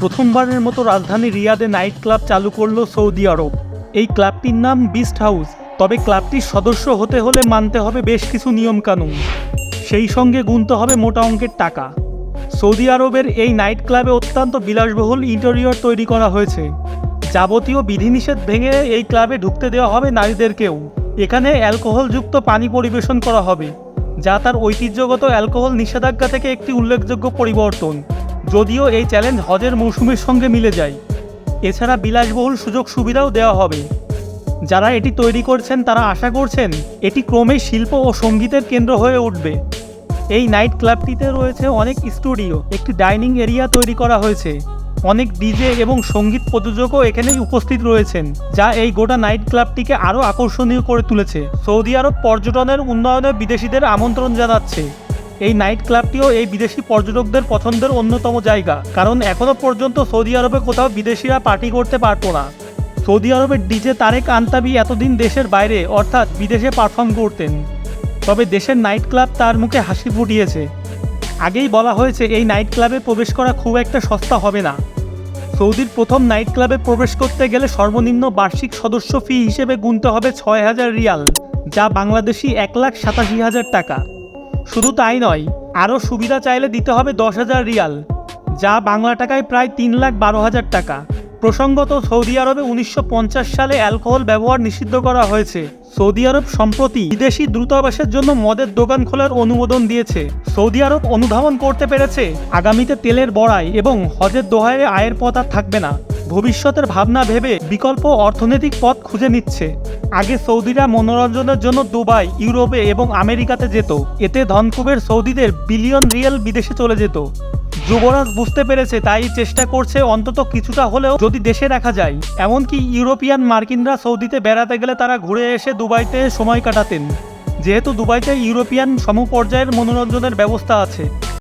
প্রথমবারের মতো রাজধানী রিয়াদে নাইট ক্লাব চালু করল সৌদি আরব। এই ক্লাবটির নাম বিস্ট হাউস। তবে ক্লাবটির সদস্য হতে হলে মানতে হবে বেশ কিছু নিয়মকানুন। সেই সঙ্গে গুনতে হবে মোটা অঙ্কের টাকা। সৌদি আরবের এই নাইট ক্লাবে অত্যন্ত বিলাসবহুল ইন্টেরিয়র তৈরি করা হয়েছে। যাবতীয় বিধিনিষেধ ভেঙে এই ক্লাবে ঢুকতে দেওয়া হবে নারীদেরকেও। এখানে অ্যালকোহলযুক্ত পানি পরিবেশন করা হবে, যা তার ঐতিহ্যগত অ্যালকোহল নিষেধাজ্ঞা থেকে একটি উল্লেখযোগ্য পরিবর্তন। যদিও এই চ্যালেঞ্জ হজের মৌসুমের সঙ্গে মিলে যায়। এছাড়া বিলাসবহুল সুযোগ সুবিধাও দেওয়া হবে। যারা এটি তৈরি করছেন, তারা আশা করছেন এটি ক্রমেই শিল্প ও সঙ্গীতের কেন্দ্র হয়ে উঠবে। এই নাইট ক্লাবটিতে রয়েছে অনেক স্টুডিও একটি ডাইনিং এরিয়া তৈরি করা হয়েছে। অনেক ডিজে এবং সংগীত প্রযোজকও এখানে উপস্থিত রয়েছেন, যা এই গোটা নাইট ক্লাবটিকে আরও আকর্ষণীয় করে তুলেছে। সৌদি আরব পর্যটনের উন্নয়নে বিদেশিদের আমন্ত্রণ জানাচ্ছে। এই নাইট ক্লাবটিও এই বিদেশি পর্যটকদের পছন্দের অন্যতম জায়গা, কারণ এখনও পর্যন্ত সৌদি আরবে কোথাও বিদেশিরা পার্টি করতে পারতো না। সৌদি আরবের ডিজে তারেক আন্তাবি এতদিন দেশের বাইরে, অর্থাৎ বিদেশে পারফর্ম করতেন। তবে দেশের নাইট ক্লাব তার মুখে হাসি ফুটিয়েছে। আগেই বলা হয়েছে, এই নাইট ক্লাবে প্রবেশ করা খুব একটা সস্তা হবে না। সৌদির প্রথম নাইট ক্লাবে প্রবেশ করতে গেলে সর্বনিম্ন বার্ষিক সদস্য ফি হিসেবে গুনতে হবে ছয় হাজার রিয়াল, যা বাংলাদেশি এক লাখ সাতাশি হাজার টাকা। শুধু তাই নয়, আরও সুবিধা চাইলে দিতে হবে দশ হাজার রিয়াল, যা বাংলা টাকায় প্রায় তিন লাখ বারো হাজার টাকা। প্রসঙ্গত, সৌদি আরবে উনিশশো পঞ্চাশ সালে অ্যালকোহল ব্যবহার নিষিদ্ধ করা হয়েছে। সৌদি আরব সম্প্রতি বিদেশি দ্রুতাবাসের জন্য মদের দোকান খোলার অনুমোদন দিয়েছে। সৌদি আরব অনুধাবন করতে পেরেছে, আগামীতে তেলের বড়াই এবং হজের দোহায় আয়ের পথ আর থাকবে না। ভবিষ্যতের ভাবনা ভেবে বিকল্প অর্থনৈতিক পথ খুঁজে নিচ্ছে। আগে সৌদিরা মনোরঞ্জনের জন্য দুবাই, ইউরোপে এবং আমেরিকাতে যেত। এতে ধনকুবের সৌদিদের বিলিয়ন রিয়েল বিদেশে চলে যেত। যুবরাজ বুঝতে পেরেছে তাই চেষ্টা করছে অন্তত কিছুটা হলেও যদি দেশে রাখা যায়। এমনকি ইউরোপিয়ান মার্কিনরা সৌদিতে বেড়াতে গেলে তারা ঘুরে এসে দুবাইতে সময় কাটাতেন। যেহেতু দুবাইতে ইউরোপিয়ান সমপর্যায়ের মনোরঞ্জনের ব্যবস্থা আছে।